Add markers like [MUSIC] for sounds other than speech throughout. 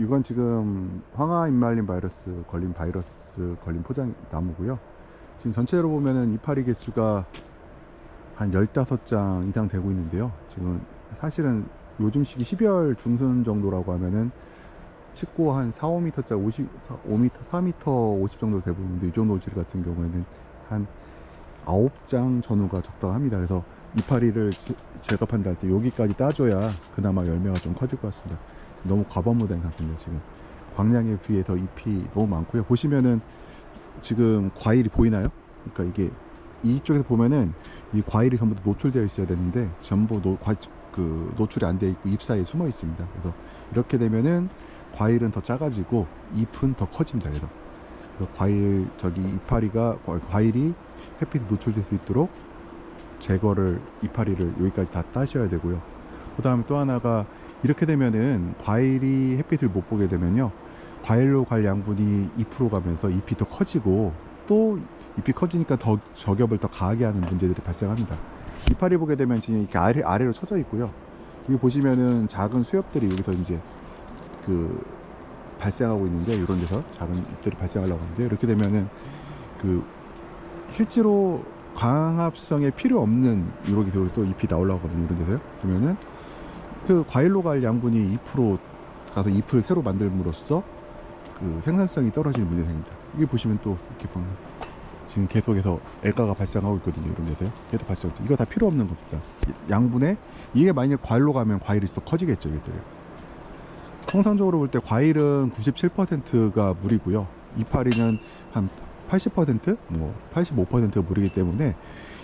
이건 지금 황화 인말린 바이러스 걸린 바이러스 걸린 포장 나무고요. 지금 전체로 보면은 이파리 개수가 한 15장 이상 되고 있는데요. 지금 사실은 요즘 시기 12월 중순 정도라고 하면은 칩고 한 4, 5m짜리 50, 5m, 4m 50 정도 돼 보이는데 이 정도 질 같은 경우에는 한 9장 전후가 적당합니다. 그래서 이파리를 제- 제가 판단할 때 여기까지 따줘야 그나마 열매가 좀 커질 것 같습니다. 너무 과반무된 상태입니다. 지금 광량에 비해서 잎이 너무 많고요. 보시면은 지금 과일이 보이나요? 그러니까 이게 이쪽에서 보면은 이 과일이 전부 다 노출되어 있어야 되는데 전부 노, 과, 그 노출이 안 되어 있고 잎 사이에 숨어 있습니다. 그래서 이렇게 되면은 과일은 더 작아지고 잎은 더 커집니다. 그래서, 과일 저기 이파리가 과- 과일이 햇빛에 노출될 수 있도록 제거를 이파리를 여기까지 다 따셔야 되고요. 그 다음에 또 하나가 이렇게 되면은 과일이 햇빛을 못 보게 되면요. 과일로 갈 양분이 잎으로 가면서 잎이 더 커지고 또 잎이 커지니까 더 저겹을 더 가하게 하는 문제들이 발생합니다. 이파리 보게 되면 지금 이렇게 아래, 아래로 쳐져 있고요. 여기 보시면은 작은 수엽들이 여기서 이제 그 발생하고 있는데 이런 데서 작은 잎들이 발생하려고 하는데 이렇게 되면은 그 실제로 광합성에 필요 없는 이렇게 또 잎이 나오려거든요. 이런 데서요? 그러면은 그 과일로 갈 양분이 잎으로 가서 잎을 새로 만들므로써 그 생산성이 떨어지는 문제가 생깁니다. 이게 보시면 또 이렇게 보면 지금 계속해서 애가가 발생하고 있거든요. 이런 데서요? 계속 발생 이거 다 필요 없는 겁니다. 양분에 이게 만약에 과일로 가면 과일이 더 커지겠죠 이것들이. 통상적으로 볼 때 과일은 97%가 물이고요. 이파리는 한 80%, 뭐 85%가 물이기 때문에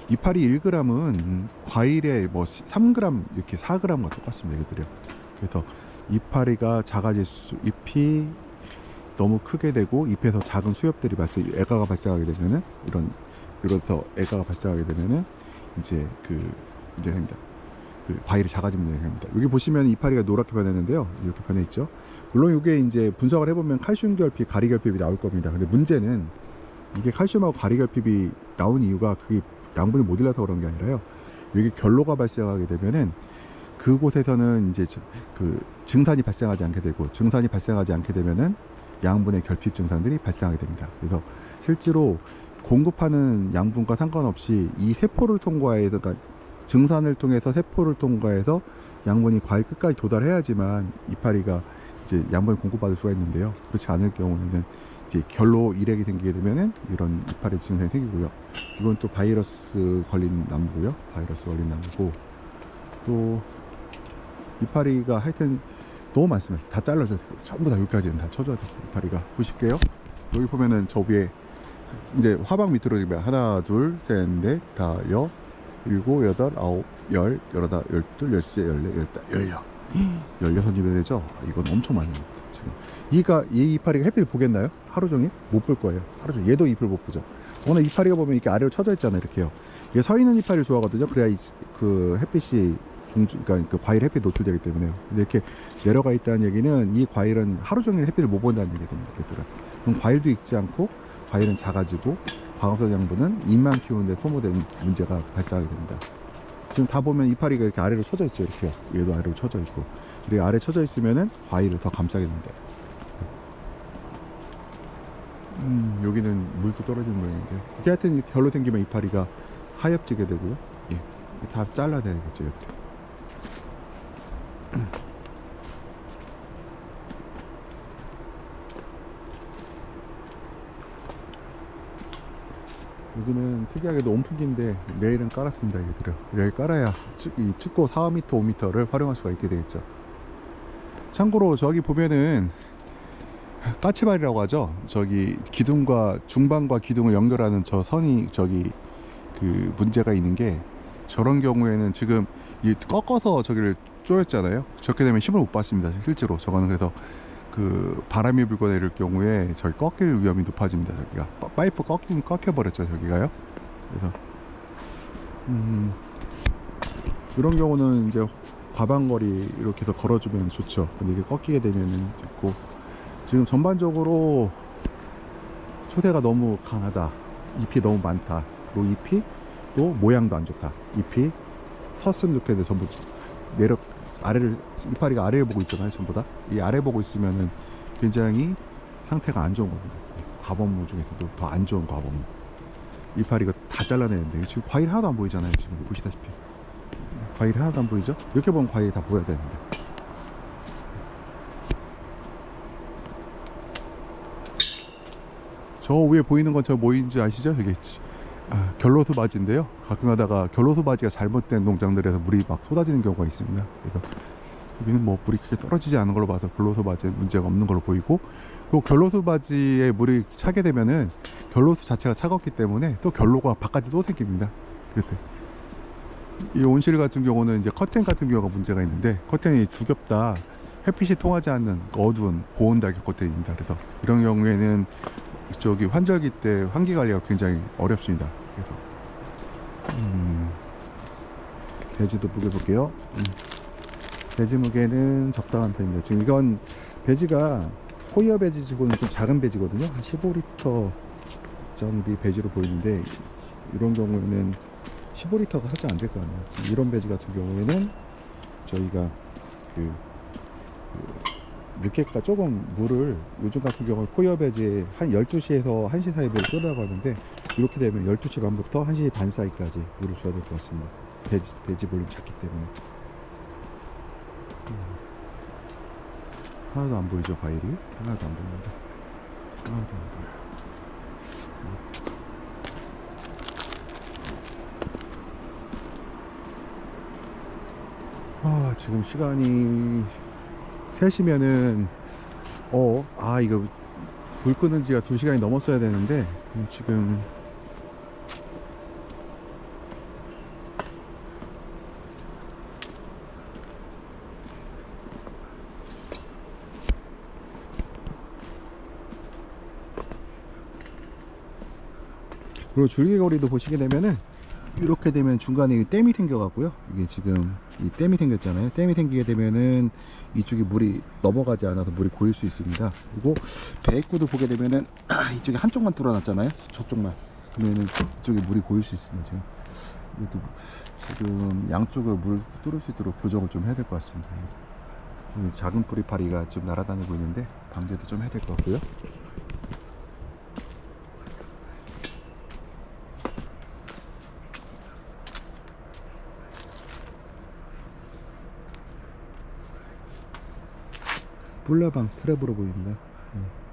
이파리 1g은 과일의 뭐 3g 이렇게 4g과 똑같습니다. 이것들이요. 그래서 이파리가 작아질 수 잎이 너무 크게 되고 잎에서 작은 수엽들이 발생, 애가가 발생하게 되면은 이런 이로서 애가가 발생하게 되면은 이제 그 문제가 생깁니다. 그 과일이 문제가 생깁니다. 여기 보시면 이파리가 노랗게 변했는데요. 이렇게 변해 있죠. 물론 이게 이제 분석을 해보면 칼슘 결핍, 가리 결핍이 나올 겁니다. 근데 문제는 이게 칼슘하고 가리 결핍이 나온 이유가 그게 양분이 모질라서 그런 게 아니라요. 여기 결로가 발생하게 되면은 그곳에서는 이제 저- 그 증산이 발생하지 않게 되고 증산이 발생하지 않게 되면은 양분의 결핍 증상들이 발생하게 됩니다. 그래서 실제로 공급하는 양분과 상관없이 이 세포를 통과해서 그러니까 증산을 통해서 세포를 통과해서 양분이 과일 끝까지 도달해야지만 이파리가 이제 양분을 공급받을 수가 있는데요. 그렇지 않을 경우에는 이제 결로 일액이 생기게 되면은 이런 이파리 증상이 생기고요. 이건 또 바이러스 걸린 나무고요. 바이러스 걸린 나무고 또 이파리가 하여튼 너무 많습니다. 다 잘라줘야 돼요. 전부 다 여기까지는 다 쳐줘야 돼요. 이파리가 보실게요. 여기 보면은 저 위에 이제 화방 밑으로 지금 하나, 둘, 셋, 넷, 다, 여, 일곱, 여덟, 아홉, 열, 열하나, 열둘, 열세, 열네, 열다, 열여. 열여섯 입에 되죠? 이건 엄청 것 같아요, 지금. 이가, 이 이파리가 햇빛을 보겠나요? 하루 종일? 못 볼 거예요. 하루 종일. 얘도 잎을 못 보죠. 오늘 이파리가 보면 이렇게 아래로 쳐져 있잖아요, 이렇게요. 이게 서 있는 이파리를 좋아하거든요. 그래야 이, 그 햇빛이 그러니까 그 과일 햇빛 노출되기 때문에요. 근데 이렇게 내려가 있다는 얘기는 이 과일은 하루 종일 햇빛을 못 본다는 얘기가 됩니다. 얘들은. 그럼 과일도 익지 않고 과일은 작아지고 광합성 양분은 잎만 키우는데 소모되는 문제가 발생하게 됩니다. 지금 다 보면 이파리가 이렇게 아래로 쳐져 있죠. 이렇게요. 얘도 아래로 쳐져 있고. 이렇게 아래 쳐져 있으면은 과일을 더 감싸게 됩니다. 음, 여기는 물도 떨어지는 모양인데. 이게 하여튼 결로 생기면 이파리가 하엽지게 되고요. 예. 다 잘라야 되겠죠, 이렇 여기는 특이하게도 온풍기인데 내일은 깔았습니다 얘들을 여기 깔아야 축, 이 축구 4m 5m를 활용할 수가 있게 되겠죠. 참고로 저기 보면은 까치발이라고 하죠? 저기 기둥과 중방과 기둥을 연결하는 저 선이 저기 그 문제가 있는 게 저런 경우에는 지금 이 꺾어서 저기를 쪼였잖아요? 저렇게 되면 힘을 못 받습니다 실제로. 저거는 그래서 그 바람이 불거나 이럴 경우에 저기 꺾일 위험이 높아집니다. 저기가 파- 파이프 꺾인 꺾여 버렸죠. 저기가요. 그래서 음, 이런 경우는 이제 과방거리 이렇게 해서 걸어주면 좋죠. 근데 이게 꺾이게 되면은 있고 지금 전반적으로 초대가 너무 강하다. 잎이 너무 많다. 그리고 잎이 또 모양도 안 좋다. 잎이 섰으면 좋겠는데 전부 내려 아래를 이파리가 아래를 보고 있잖아요 전부 다. 이 아래 보고 있으면은 굉장히 상태가 안 좋은 겁니다. 예, 과법무 중에서도 더 안 좋은 과법무. 이파리가 다 잘라내는데. 지금 과일 하나도 안 보이잖아요 지금. 보시다시피. 과일 하나도 안 보이죠? 이렇게 보면 과일이 다 보여야 되는데. 저 위에 보이는 건 저 뭐인지 아시죠? 아, 결로수 바지인데요. 가끔 하다가 결로수 바지가 잘못된 농장들에서 물이 막 쏟아지는 경우가 있습니다. 그래서 여기는 뭐 물이 크게 떨어지지 않은 걸로 봐서 결로수 바지에 문제가 없는 걸로 보이고 또 결로수 바지에 물이 차게 되면은 결로수 자체가 차갑기 때문에 또 결로가 바깥에 또 생깁니다. 그래서 이 온실 같은 경우는 이제 커튼 같은 경우가 문제가 있는데 커튼이 두겹다 햇빛이 통하지 않는 어두운 보온 달격 커튼입니다. 그래서 이런 경우에는 저기 환절기 때 환기 관리가 굉장히 어렵습니다. 그래서 음, 배지도 무게 볼게요. 음, 배지 무게는 적당한 편입니다. 지금 이건 배지가 호이어 배지치고는 좀 작은 배지거든요. 한 15리터 정도 배지로 보이는데 이런 경우에는 15리터가 살짝 안될것 같네요. 이런 배지 같은 경우에는 저희가 그, 그 늦게까 조금 물을 요즘 같은 경우에 포이어 배지에 한 12시에서 1시 사이 물을 쏟아고 하는데 이렇게 되면 12시 반부터 1시 반 사이까지 물을 줘야 될 것 같습니다. 배지, 배지 볼륨이 작기 때문에. 음. 하나도 안 보이죠, 과일이? 하나도 안 보입니다. 하나도 안 보여요. 아, 지금 시간이 3시면은, 어, 아, 이거 물 끄는 지가 2시간이 넘었어야 되는데, 음, 지금, 그리고 줄기거리도 보시게 되면은 이렇게 되면 중간에 댐이 생겨갖고요. 이게 지금 이 댐이 생겼잖아요. 댐이 생기게 되면은 이쪽에 물이 넘어가지 않아서 물이 고일 수 있습니다. 그리고 배액구도 보게 되면은 [CLEARS THROAT] 이쪽에 한쪽만 뚫어놨잖아요. 저쪽만. 그러면은 이쪽에 물이 고일 수 있습니다. 지금 이것도 지금 양쪽을 물 뚫을 수 있도록 교정을 좀 해야 될 것 같습니다. 이 작은 뿌리파리가 지금 날아다니고 있는데 방제도 좀 해야 될 것 같고요. 뿔라방 트랩으로 보입니다. 예.